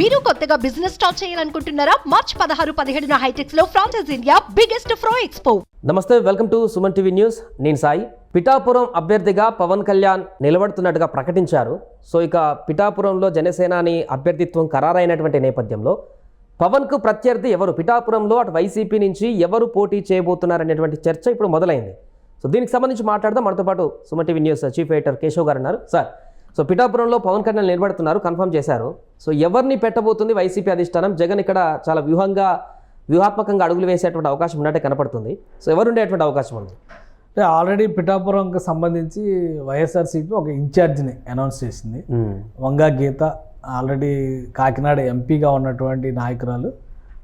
మీరు కొత్తగా business start చేయాలనుకుంటున్నారా? మార్చ్ పదహారు పదిహేడున హైటెక్స్లో ఫ్రాన్సెస్ ఇండియా బిగ్గెస్ట్ ఫ్రో ఎక్స్పో నమస్తే welcome to Suman TV news. నేను సాయి. పిఠాపురం అభ్యర్థిగా పవన్ కళ్యాణ్ నిలబడుతున్నట్టుగా ప్రకటించారు. సో ఇక పిఠాపురంలో జనసేనాని అభ్యర్థిత్వం ఖరారైనటువంటి నేపథ్యంలో పవన్కు ప్రత్యర్థి ఎవరు? పిఠాపురంలో అటు వైసీపీ నుంచి ఎవరు పోటీ చేయబోతున్నారనేటువంటి చర్చ ఇప్పుడు మొదలైంది. సో దీనికి సంబంధించి మాట్లాడదాం. మనతో పాటు Suma TV news chief editor Keshav గారు ఉన్నారు. సార్ సో పిఠాపురంలో పవన్ కళ్యాణ్ నిలబడుతున్నారు కన్ఫర్మ్ చేశారు. సో ఎవరిని పెట్టబోతుంది వైసీపీ అధిష్టానం? జగన్ ఇక్కడ చాలా వ్యూహంగా వ్యూహాత్మకంగా అడుగులు వేసేటువంటి అవకాశం ఉన్నట్టే కనపడుతుంది. సో ఎవరు ఉండేటువంటి అవకాశం ఉంది? అంటే ఆల్రెడీ పిఠాపురంకి సంబంధించి వైఎస్ఆర్సీపీ ఒక ఇన్ఛార్జిని అనౌన్స్ చేసింది. వంగా గీత ఆల్రెడీ కాకినాడ ఎంపీగా ఉన్నటువంటి నాయకురాలు.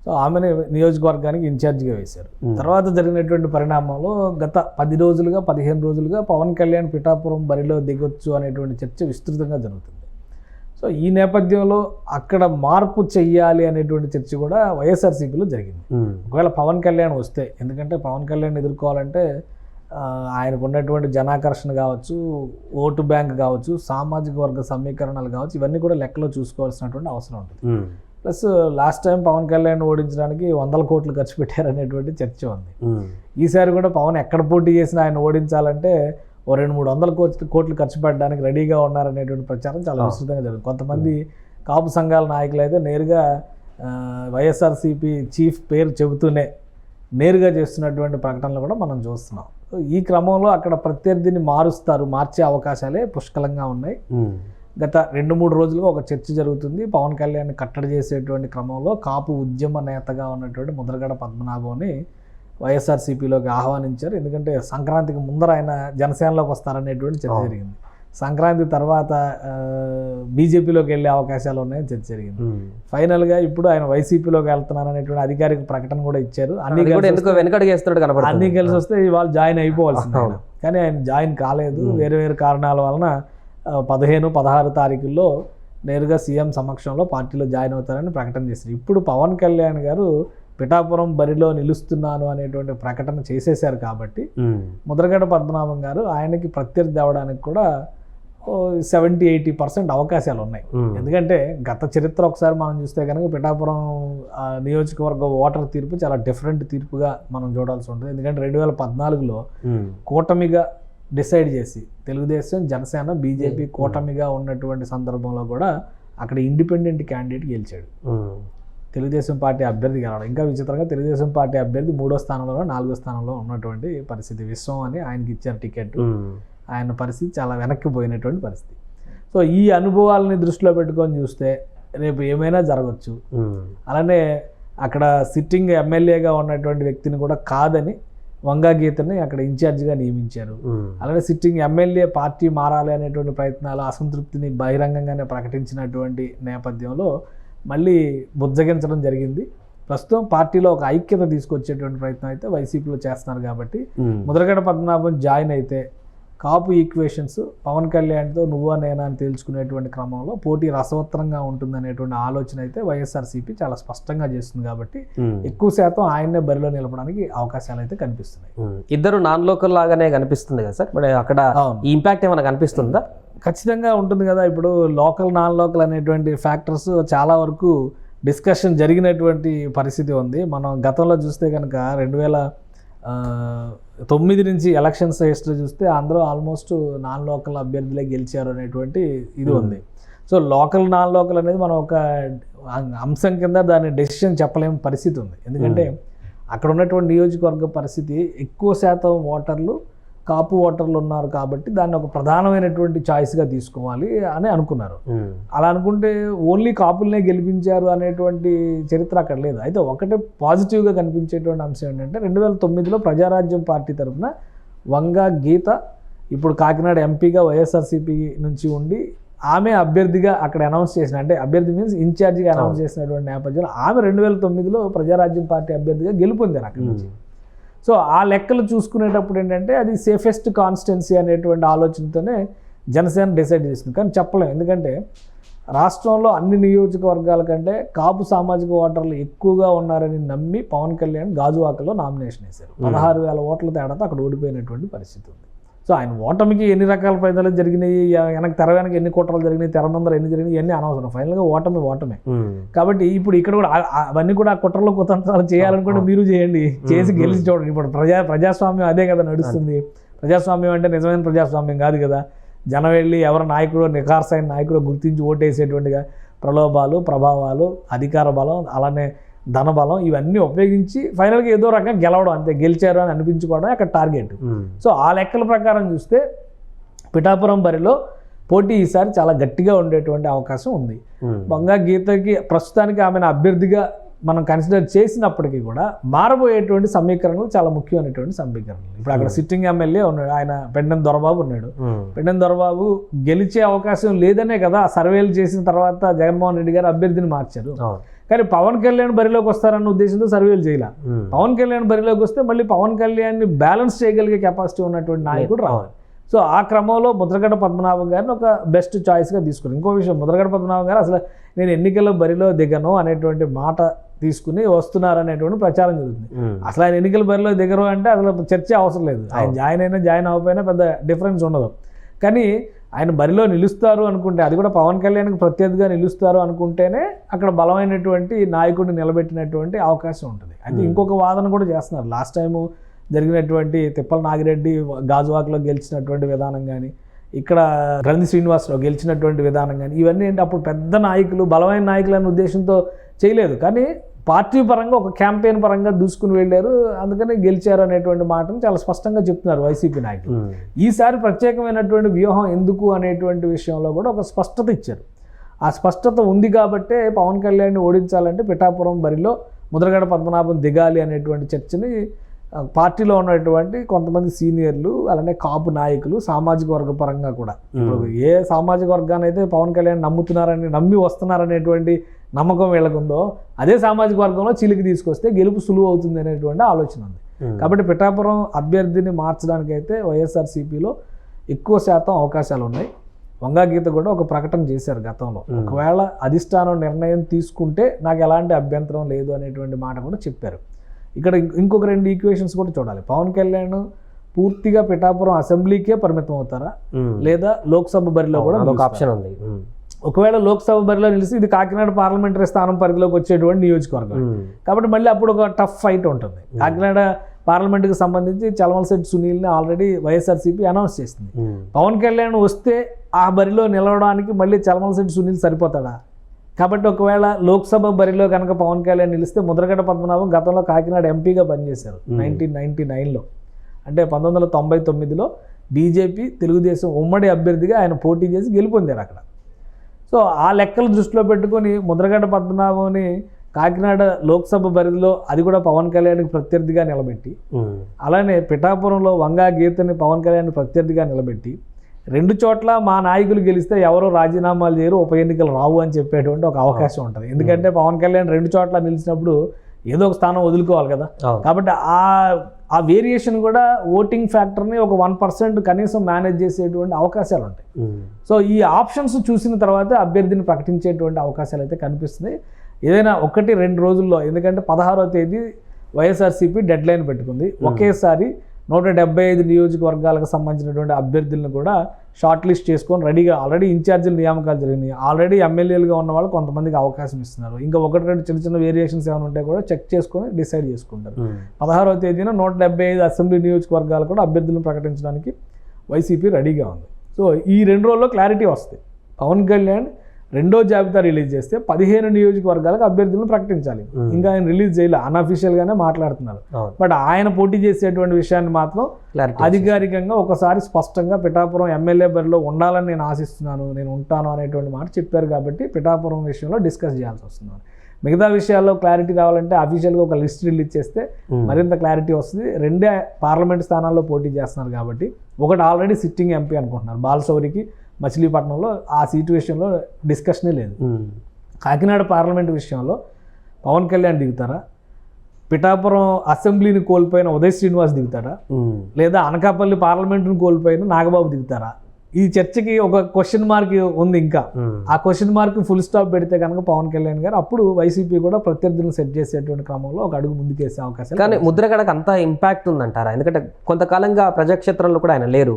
సో ఆమెను నియోజకవర్గానికి ఇన్ఛార్జిగా వేశారు. తర్వాత జరిగినటువంటి పరిణామంలో గత పది రోజులుగా పదిహేను రోజులుగా పవన్ కళ్యాణ్ పిఠాపురం బరిలో దిగొచ్చు అనేటువంటి చర్చ విస్తృతంగా జరుగుతుంది. సో ఈ నేపథ్యంలో అక్కడ మార్పు చెయ్యాలి అనేటువంటి చర్చ కూడా వైఎస్ఆర్సీపీలో జరిగింది. ఒకవేళ పవన్ కళ్యాణ్ వస్తే ఎందుకంటే పవన్ కళ్యాణ్ ఎదుర్కోవాలంటే ఆయనకు ఉన్నటువంటి జనాకర్షణ కావచ్చు ఓటు బ్యాంక్ కావచ్చు సామాజిక వర్గ సమీకరణాలు కావచ్చు ఇవన్నీ కూడా లెక్కలో చూసుకోవాల్సినటువంటి అవసరం ఉంటుంది. Plus last time Pawan Kalyan ఓడించడానికి వందల కోట్లు ఖర్చు పెట్టారనేటువంటి చర్చ ఉంది. ఈసారి కూడా పవన్ ఎక్కడ పోటీ చేసినా ఆయన ఓడించాలంటే ఓ రెండు మూడు వందల కోట్లు కోట్లు ఖర్చు పెట్టడానికి రెడీగా ఉన్నారనేటువంటి ప్రచారం చాలా విస్తృతంగా జరుగుతుంది కొంతమంది కాపు సంఘాల నాయకులు అయితే నేరుగా వైఎస్ఆర్సీపీ చీఫ్ పేరు చెబుతూనే నేరుగా చేస్తున్నటువంటి ప్రకటనలు కూడా మనం చూస్తున్నాం. ఈ క్రమంలో అక్కడ ప్రత్యర్థిని మారుస్తారు మార్చే అవకాశాలే పుష్కలంగా ఉన్నాయి. గత రెండు మూడు రోజులుగా ఒక చర్చ జరుగుతుంది. పవన్ కళ్యాణ్ కట్టడి చేసేటువంటి క్రమంలో కాపు ఉద్యమ నేతగా ఉన్నటువంటి ముద్రగడ పద్మనాభంని వైఎస్ఆర్సీపీలోకి ఆహ్వానించారు. ఎందుకంటే సంక్రాంతికి ముందర ఆయన జనసేనలోకి వస్తారనేటువంటి చర్చ జరిగింది. సంక్రాంతి తర్వాత బీజేపీలోకి వెళ్ళే అవకాశాలు ఉన్నాయని చర్చ జరిగింది. ఫైనల్గా ఇప్పుడు ఆయన వైసీపీలోకి వెళ్తున్నారు అనేటువంటి అధికారిక ప్రకటన కూడా ఇచ్చారు. అన్ని ఎందుకో అన్ని కలిసి వస్తే వాళ్ళు జాయిన్ అయిపోవాల్సింది. కానీ ఆయన జాయిన్ కాలేదు. వేరే వేరే కారణాల వలన పదిహేను పదహారు తారీఖుల్లో నేరుగా సీఎం సమక్షంలో పార్టీలో జాయిన్ అవుతారని ప్రకటన చేశారు. ఇప్పుడు పవన్ కళ్యాణ్ గారు పిఠాపురం బరిలో నిలుస్తున్నాను అనేటువంటి ప్రకటన చేసేశారు కాబట్టి ముద్రగడ పద్మనాభం గారు ఆయనకి ప్రత్యర్థి అవడానికి కూడా సెవెంటీ ఎయిటీ పర్సెంట్ అవకాశాలు ఉన్నాయి. ఎందుకంటే గత చరిత్ర ఒకసారి మనం చూస్తే కనుక పిఠాపురం నియోజకవర్గ ఓటర్ తీర్పు చాలా డిఫరెంట్ తీర్పుగా మనం చూడాల్సి ఉంటుంది. ఎందుకంటే రెండు వేల పద్నాలుగులో కూటమిగా డిసైడ్ చేసి తెలుగుదేశం జనసేన బీజేపీ కూటమిగా ఉన్నటువంటి సందర్భంలో కూడా అక్కడ ఇండిపెండెంట్ క్యాండిడేట్ గెలిచాడు. తెలుగుదేశం పార్టీ అభ్యర్థి గెలవడం. ఇంకా విచిత్రంగా తెలుగుదేశం పార్టీ అభ్యర్థి మూడో స్థానంలో నాలుగో స్థానంలో ఉన్నటువంటి పరిస్థితి. విశ్వం అని ఆయనకి ఇచ్చారు టికెట్. ఆయన పరిస్థితి చాలా వెనక్కి పోయినటువంటి పరిస్థితి. సో ఈ అనుభవాలని దృష్టిలో పెట్టుకొని చూస్తే రేపు ఏమైనా జరగచ్చు. అలానే అక్కడ సిట్టింగ్ ఎమ్మెల్యేగా ఉన్నటువంటి వ్యక్తిని కూడా కాదని వంగా గీతని అక్కడ ఇన్ఛార్జిగా నియమించారు. అలానే సిట్టింగ్ ఎమ్మెల్యే పార్టీ మారాలి అనేటువంటి ప్రయత్నాలు అసంతృప్తిని బహిరంగంగానే ప్రకటించినటువంటి నేపథ్యంలో మళ్ళీ బుజ్జగించడం జరిగింది. ప్రస్తుతం పార్టీలో ఒక ఐక్యత తీసుకొచ్చేటువంటి ప్రయత్నం అయితే వైసీపీలో చేస్తున్నారు కాబట్టి ముద్రగడ పద్మనాభం జాయిన్ అయితే కాపు ఈక్వేషన్స్ పవన్ కళ్యాణ్తో నువ్వా నేనా అని తేల్చుకునేటువంటి క్రమంలో పోటీ రసవత్తరంగా ఉంటుందనేటువంటి ఆలోచన అయితే వైఎస్ఆర్సీపీ చాలా స్పష్టంగా చేస్తుంది కాబట్టి ఎక్కువ శాతం ఆయన్నే బరిలో నిలపడానికి అవకాశాలు అయితే కనిపిస్తున్నాయి. ఇద్దరు నాన్ లోకల్ లాగానే కనిపిస్తుంది కదా సార్? మరి అక్కడ ఇంపాక్ట్ ఏమైనా కనిపిస్తుందా? ఖచ్చితంగా ఉంటుంది కదా ఇప్పుడు లోకల్ నాన్ లోకల్ అనేటువంటి ఫ్యాక్టర్స్ చాలా వరకు డిస్కషన్ జరిగినటువంటి పరిస్థితి ఉంది. మనం గతంలో చూస్తే కనుక రెండు వేల తొమ్మిది నుంచి ఎలక్షన్స్ హిస్టరీ చూస్తే అందరూ ఆల్మోస్ట్ నాన్ లోకల్ అభ్యర్థులే గెలిచారు అనేటువంటి ఇది ఉంది. సో లోకల్ నాన్ లోకల్ అనేది మనం ఒక అంశం కింద దాని డెసిషన్ చెప్పలేని పరిస్థితి ఉంది. ఎందుకంటే అక్కడ ఉన్నటువంటి నియోజకవర్గ పరిస్థితి ఎక్కువ శాతం ఓటర్లు కాపు ఓటర్లు ఉన్నారు కాబట్టి దాన్ని ఒక ప్రధానమైనటువంటి చాయిస్గా తీసుకోవాలి అని అనుకున్నారు. అలా అనుకుంటే ఓన్లీ కాపులనే గెలిపించారు అనేటువంటి చరిత్ర అక్కడ లేదు. అయితే ఒకటే పాజిటివ్గా కనిపించేటువంటి అంశం ఏంటంటే రెండు వేల తొమ్మిదిలో ప్రజారాజ్యం పార్టీ తరఫున వంగా గీత ఇప్పుడు కాకినాడ ఎంపీగా వైఎస్ఆర్సీపీ నుంచి ఉండి ఆమె అభ్యర్థిగా అక్కడ అనౌన్స్ చేసిన అంటే అభ్యర్థి మీన్స్ ఇన్ఛార్జిగా అనౌన్స్ చేసినటువంటి నేపథ్యంలో ఆమె రెండు వేల తొమ్మిదిలో ప్రజారాజ్యం పార్టీ అభ్యర్థిగా గెలుపొందారు అక్కడి నుంచి. సో ఆ లెక్కలు చూసుకునేటప్పుడు ఏంటంటే అది సేఫెస్ట్ కాన్స్టెన్సీ అనేటువంటి ఆలోచనతోనే జనసేన డిసైడ్ చేసింది. కానీ చెప్పలేం. ఎందుకంటే రాష్ట్రంలో అన్ని నియోజకవర్గాల కంటే కాపు సామాజిక ఓటర్లు ఎక్కువగా ఉన్నారని నమ్మి పవన్ కళ్యాణ్ గాజువాకలో నామినేషన్ వేశారు. పదహారు వేల ఓట్ల తేడాతో అక్కడ ఓడిపోయినటువంటి పరిస్థితి ఉంది. సో ఆయన ఓటమికి ఎన్ని రకాల ప్రయత్నాలు జరిగినాయి వెనక తెర వెనక ఎన్ని కుట్రలు జరిగినాయి తెర ముందర ఎన్ని జరిగినాయి ఇవన్నీ అనవసరం. ఫైనల్గా ఓటమి ఓటమే. కాబట్టి ఇప్పుడు ఇక్కడ కూడా అవన్నీ కూడా ఆ కుట్రలో కుతంత్రాలు చేయాలనుకుంటే మీరు చేయండి. చేసి గెలిచి చూడండి. ఇప్పుడు ప్రజా ప్రజాస్వామ్యం అదే కదా నడుస్తుంది. ప్రజాస్వామ్యం అంటే నిజమైన ప్రజాస్వామ్యం కాదు కదా. జనం వెళ్ళి ఎవరి నాయకుడు నిఖార్సైన నాయకుడు గుర్తించి ఓటేసేటువంటిగా ప్రలోభాలు ప్రభావాలు అధికార బలం అలానే ధన బలం ఇవన్నీ ఉపయోగించి ఫైనల్గా ఏదో రకంగా గెలవడం అంతే గెలిచారు అని అనిపించుకోవడం అక్కడ టార్గెట్. సో ఆ లెక్కల ప్రకారం చూస్తే పిఠాపురం బరిలో పోటీ ఈసారి చాలా గట్టిగా ఉండేటువంటి అవకాశం ఉంది. బంగా గీతకి ప్రస్తుతానికి ఆమెను అభ్యర్థిగా మనం కన్సిడర్ చేసినప్పటికీ కూడా మారబోయేటువంటి సమీకరణలు చాలా ముఖ్యమైనటువంటి సమీకరణలు ఇప్పుడు అక్కడ సిట్టింగ్ ఎమ్మెల్యే ఉన్నాడు ఆయన పెండెం దొరబాబు ఉన్నాడు ఉమ్. పెండెం దొరబాబు గెలిచే అవకాశం లేదనే కదా ఆ సర్వేలు చేసిన తర్వాత జగన్మోహన్ రెడ్డి గారు అభ్యర్థిని మార్చారు. కానీ పవన్ కళ్యాణ్ బరిలోకి వస్తారన్న ఉద్దేశంతో సర్వేలు చేయాల. పవన్ కళ్యాణ్ బరిలోకి వస్తే మళ్ళీ పవన్ కళ్యాణ్ని బ్యాలెన్స్ చేయగలిగే కెపాసిటీ ఉన్నటువంటి నాయకుడు రావాలి. సో ఆ క్రమంలో ముద్రగడ పద్మనాభం గారిని ఒక బెస్ట్ చాయిస్గా తీసుకుని ఇంకో విషయం ముద్రగడ పద్మనాభం గారు అసలు నేను ఎన్నికల్లో బరిలో దిగను అనేటువంటి మాట తీసుకుని వస్తున్నారు అనేటువంటి ప్రచారం జరుగుతుంది. అసలు ఆయన ఎన్నికల బరిలో దిగరు అంటే అసలు చర్చ అవసరం లేదు. ఆయన జాయిన్ అయినా జాయిన్ అవ్వకపోయినా పెద్ద డిఫరెన్స్ ఉండదు. కానీ ఆయన బరిలో నిలుస్తారు అనుకుంటే అది కూడా పవన్ కళ్యాణ్కి ప్రత్యర్థిగా నిలుస్తారు అనుకుంటేనే అక్కడ బలమైనటువంటి నాయకుడిని నిలబెట్టినటువంటి అవకాశం ఉంటుంది. అయితే ఇంకొక వాదన కూడా చేస్తున్నారు. లాస్ట్ టైము జరిగినటువంటి తిప్పల నాగిరెడ్డి గాజువాకలో గెలిచినటువంటి విధానం కానీ ఇక్కడ గ్రంథి శ్రీనివాసరావు గెలిచినటువంటి విధానం కానీ ఇవన్నీ ఏంటి? అప్పుడు పెద్ద నాయకులు బలమైన నాయకులు అనే ఉద్దేశంతో చేయలేదు. కానీ పార్టీ పరంగా ఒక క్యాంపెయిన్ పరంగా దూసుకుని వెళ్ళారు. అందుకని గెలిచారు అనేటువంటి మాటను చాలా స్పష్టంగా చెప్తున్నారు వైసీపీ నాయకులు. ఈసారి ప్రత్యేకమైనటువంటి వ్యూహం ఎందుకు అనేటువంటి విషయంలో కూడా ఒక స్పష్టత ఇచ్చారు. ఆ స్పష్టత ఉంది కాబట్టే పవన్ కళ్యాణ్ని ఓడించాలంటే పిఠాపురం బరిలో ముద్రగడ పద్మనాభం దిగాలి అనేటువంటి చర్చని పార్టీలో ఉన్నటువంటి కొంతమంది సీనియర్లు అలానే కాపు నాయకులు సామాజిక వర్గ పరంగా కూడా. ఇప్పుడు ఏ సామాజిక వర్గాన్ని అయితే పవన్ కళ్యాణ్ నమ్ముతున్నారని నమ్మి వస్తున్నారనేటువంటి నమ్మకం వీళ్ళకుందో అదే సామాజిక వర్గంలో చిలికి తీసుకొస్తే గెలుపు సులువు అవుతుంది అనేటువంటి ఆలోచన ఉంది. కాబట్టి పిఠాపురం అభ్యర్థిని మార్చడానికైతే వైఎస్ఆర్సీపీలో ఎక్కువ శాతం అవకాశాలు ఉన్నాయి వంగా గీత కూడా ఒక ప్రకటన చేశారు గతంలో ఒకవేళ అధిష్టానం నిర్ణయం తీసుకుంటే నాకు ఎలాంటి అభ్యంతరం లేదు అనేటువంటి మాట కూడా చెప్పారు ఇక్కడ ఇంకొక రెండు ఈక్వేషన్స్ కూడా చూడాలి పవన్ కళ్యాణ్ పూర్తిగా పిఠాపురం అసెంబ్లీకే పరిమితం అవుతారా. లేదా లోక్సభ బరిలో కూడా నిలుస్తారా? ఆప్షన్ ఉంది. ఒకవేళ లోక్సభ బరిలో నిలిచి ఇది కాకినాడ పార్లమెంటరీ స్థానం పరిధిలోకి వచ్చేటువంటి నియోజకవర్గం. కాబట్టి మళ్ళీ అప్పుడు ఒక టఫ్ ఫైట్ ఉంటుంది. కాకినాడ పార్లమెంట్కి సంబంధించి చలమలశెట్టి సునీల్ని ఆల్రెడీ వైఎస్ఆర్సీపీ అనౌన్స్ చేసింది. పవన్ కళ్యాణ్ వస్తే ఆ బరిలో నిలవడానికి మళ్ళీ చలమలశెట్టి సునీల్ సరిపోతాడా? కాబట్టి ఒకవేళ లోక్సభ బరిలో కనుక పవన్ కళ్యాణ్ నిలిస్తే ముద్రగడ పద్మనాభం గతంలో కాకినాడ ఎంపీగా పనిచేశారు నైన్టీన్ నైన్టీ నైన్లో. అంటే పంతొమ్మిది వందల తొంభై తొమ్మిదిలో బీజేపీ తెలుగుదేశం ఉమ్మడి అభ్యర్థిగా ఆయన పోటీ చేసి గెలుపొందారు అక్కడ. సో ఆ లెక్కలు దృష్టిలో పెట్టుకొని ముద్రగడ పద్మనాభంని కాకినాడ లోక్సభ పరిధిలో అది కూడా పవన్ కళ్యాణ్కి ప్రత్యర్థిగా నిలబెట్టి. అలానే పిఠాపురంలో వంగా గీతని పవన్ కళ్యాణ్ ప్రత్యర్థిగా నిలబెట్టి రెండు చోట్ల మా నాయకులు గెలిస్తే ఎవరో రాజీనామాలు చేయరు ఉప ఎన్నికలు రావు అని చెప్పేటువంటి ఒక అవకాశం ఉంటుంది ఎందుకంటే పవన్ కళ్యాణ్ రెండు చోట్ల నిలిచినప్పుడు ఏదో ఒక స్థానం వదులుకోవాలి కదా. కాబట్టి ఆ ఆ వేరియేషన్ కూడా ఓటింగ్ ఫ్యాక్టర్ని ఒక వన్ పర్సెంట్ కనీసం మేనేజ్ చేసేటువంటి అవకాశాలు ఉంటాయి. సో ఈ ఆప్షన్స్ చూసిన తర్వాత అభ్యర్థిని ప్రకటించేటువంటి అవకాశాలు అయితే కనిపిస్తున్నాయి ఏదైనా ఒకటి రెండు రోజుల్లో ఎందుకంటే పదహారో తేదీ వైఎస్ఆర్సీపీ డెడ్ లైన్ పెట్టుకుంది ఒకేసారి నూట డెబ్బై ఐదు నియోజకవర్గాలకు సంబంధించినటువంటి అభ్యర్థులను కూడా షార్ట్ లిస్ట్ చేసుకొని రెడీగా ఆల్రెడీ ఇన్ఛార్జీల నియామకాలు జరిగినాయి. ఆల్రెడీ ఎమ్మెల్యేలుగా ఉన్న వాళ్ళు కొంతమందికి అవకాశం ఇస్తున్నారు. ఇంకా ఒకటి రెండు చిన్న చిన్న వేరియేషన్స్ ఏమైనా ఉంటే కూడా చెక్ చేసుకొని డిసైడ్ చేసుకుంటారు. ఉమ్. పదహారవ తేదీన నూట డెబ్బై ఐదు అసెంబ్లీ నియోజకవర్గాలు కూడా అభ్యర్థులను ప్రకటించడానికి వైసీపీ రెడీగా ఉంది. సో ఈ రెండు రోజుల్లో క్లారిటీ వస్తుంది పవన్ కళ్యాణ్ రెండో జాబితా రిలీజ్ చేస్తే పదిహేను నియోజకవర్గాలకు అభ్యర్థులను ప్రకటించాలి. ఇంకా ఆయన రిలీజ్ చేయలే అన్అఫీషియల్గానే మాట్లాడుతున్నారు. బట్ ఆయన పోటీ చేసేటువంటి విషయాన్ని మాత్రం అధికారికంగా ఒకసారి స్పష్టంగా పిఠాపురం ఎమ్మెల్యే బరిలో ఉండాలని నేను ఆశిస్తున్నాను నేను ఉంటాను అనేటువంటి మాట చెప్పారు కాబట్టి పిఠాపురం విషయంలో డిస్కస్ చేయాల్సి వస్తుంది. మిగతా విషయాల్లో క్లారిటీ రావాలంటే అఫీషియల్గా ఒక లిస్ట్ రిలీజ్ చేస్తే మరింత క్లారిటీ వస్తుంది. రెండే పార్లమెంట్ స్థానాల్లో పోటీ చేస్తున్నారు కాబట్టి ఒకటి ఆల్రెడీ సిట్టింగ్ ఎంపీ అనుకుంటున్నారు బాలసౌరికి. మచిలీపట్నంలో ఆ సీటు విషయంలో డిస్కషనే లేదు. కాకినాడ పార్లమెంట్ విషయంలో పవన్ కళ్యాణ్ దిగుతారా పిఠాపురం అసెంబ్లీని కోల్పోయిన ఉదయ్ శ్రీనివాస్ దిగుతారా. లేదా అనకాపల్లి పార్లమెంటును కోల్పోయిన నాగబాబు దిగుతారా ఈ చర్చకి ఒక క్వశ్చన్ మార్క్ ఉంది ఇంకా. ఆ క్వశ్చన్ మార్క్ ఫుల్ స్టాప్ పెడితే కనుక పవన్ కళ్యాణ్ గారు అప్పుడు వైసీపీ కూడా ప్రత్యర్థులను సెట్ చేసేటువంటి క్రమంలో ఒక అడుగు ముందుకేసే అవకాశం కానీ ముద్రగడకు అంత ఇంపాక్ట్ ఉందంటారా? ఎందుకంటే కొంతకాలంగా ప్రజాక్షేత్రంలో కూడా ఆయన లేరు.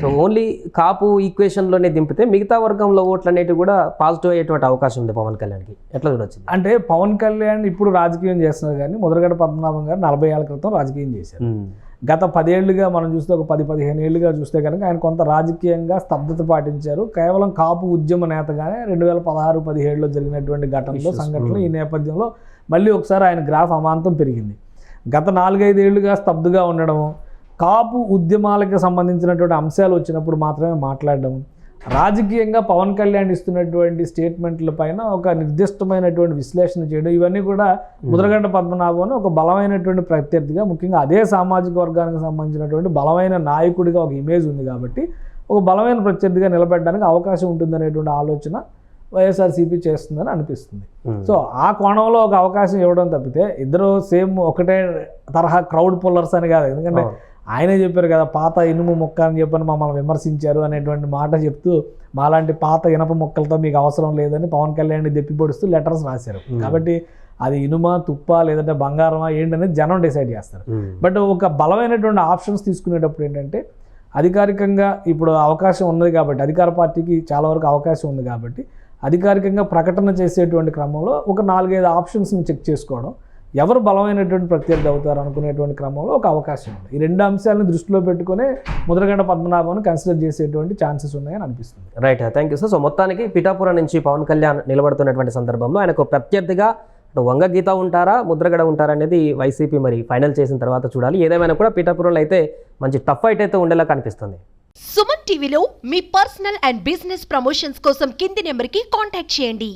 సో ఓన్లీ కాపు ఈక్వేషన్లోనే దింపితే మిగతా వర్గంలో ఓట్లు అనేవి కూడా పాజిటివ్ అయ్యేటువంటి అవకాశం ఉంది పవన్ కళ్యాణ్కి. ఎట్లా చూడొచ్చు అంటే పవన్ కళ్యాణ్ ఇప్పుడు రాజకీయం చేస్తున్నారు కానీ ముద్రగడ పద్మనాభం గారు నలభై ఏళ్ళ క్రితం రాజకీయం చేశారు. గత పదేళ్ళుగా మనం చూస్తే ఒక పది పదిహేను ఏళ్ళుగా చూస్తే కనుక ఆయన కొంత రాజకీయంగా స్తబ్దత పాటించారు. కేవలం కాపు ఉద్యమ నేతగానే రెండు వేల పదహారు పదిహేడులో జరిగినటువంటి ఘటనలో సంఘటనలు ఈ నేపథ్యంలో మళ్ళీ ఒకసారి ఆయన గ్రాఫ్ అమాంతం పెరిగింది. గత నాలుగైదేళ్ళుగా స్తబ్దుగా ఉండడము కాపు ఉద్యమాలకు సంబంధించినటువంటి అంశాలు వచ్చినప్పుడు మాత్రమే మాట్లాడడం రాజకీయంగా పవన్ కళ్యాణ్ ఇస్తున్నటువంటి స్టేట్మెంట్ల పైన ఒక నిర్దిష్టమైనటువంటి విశ్లేషణ చేయడం ఇవన్నీ కూడా ముద్రగడ్డ పద్మనాభం ఒక బలమైనటువంటి ప్రత్యర్థిగా ముఖ్యంగా అదే సామాజిక వర్గానికి సంబంధించినటువంటి బలమైన నాయకుడిగా ఒక ఇమేజ్ ఉంది కాబట్టి ఒక బలమైన ప్రత్యర్థిగా నిలబెట్టడానికి అవకాశం ఉంటుందనేటువంటి ఆలోచన వైఎస్ఆర్సీపీ చేస్తుందని అనిపిస్తుంది. సో ఆ కోణంలో ఒక అవకాశం ఇవ్వడం తప్పితే ఇద్దరు సేమ్ ఒకటే తరహా క్రౌడ్ పుల్లర్స్ అని కాదు ఎందుకంటే. ఆయనే చెప్పారు కదా పాత ఇనుము మొక్క అని చెప్పని మమ్మల్ని విమర్శించారు అనేటువంటి మాట చెప్తూ మాలాంటి పాత ఇనప మొక్కలతో మీకు అవసరం లేదని పవన్ కళ్యాణ్ దెప్పిపొడుస్తూ లెటర్స్ రాశారు. కాబట్టి అది ఇనుమ తుప్ప లేదంటే బంగారమా ఏంటనేది జనం డిసైడ్ చేస్తారు. బట్ ఒక బలమైనటువంటి ఆప్షన్స్ తీసుకునేటప్పుడు ఏంటంటే అధికారికంగా ఇప్పుడు అవకాశం ఉన్నది కాబట్టి అధికార పార్టీకి చాలా వరకు అవకాశం ఉంది కాబట్టి అధికారికంగా ప్రకటన చేసేటువంటి క్రమంలో ఒక నాలుగైదు ఆప్షన్స్ని చెక్ చేసుకోవడం ఎవరు బలమైనటువంటి ప్రత్యర్థి అవుతారు అనుకునేటువంటి క్రమంలో ఒక అవకాశం ఉంది. ఈ రెండు అంశాలను దృష్టిలో పెట్టుకునే ముద్రగడ్డ పద్మనాభాన్ని కన్సిడర్ చేసేటువంటి ఛాన్సెస్ ఉన్నాయని అనిపిస్తుంది. Right thank you sir so మొత్తానికి పిఠాపురం నుంచి పవన్ కళ్యాణ్ నిలబడుతున్నటువంటి సందర్భంలో ఆయనకు ప్రత్యర్థిగా అటు వంగ గీత ఉంటారా ముద్రగడ ఉంటారా అనేది వైసీపీ మరి ఫైనల్ చేసిన తర్వాత చూడాలి. ఏదేమైనా కూడా పిఠాపురంలో అయితే మంచి టఫ్ ఫైట్ అయితే ఉండేలా కనిపిస్తుంది. సుమన్ టీవీలో మీ పర్సనల్ అండ్ బిజినెస్ ప్రమోషన్స్ కోసం కింది నెంబర్కి కాంటాక్ట్ చేయండి.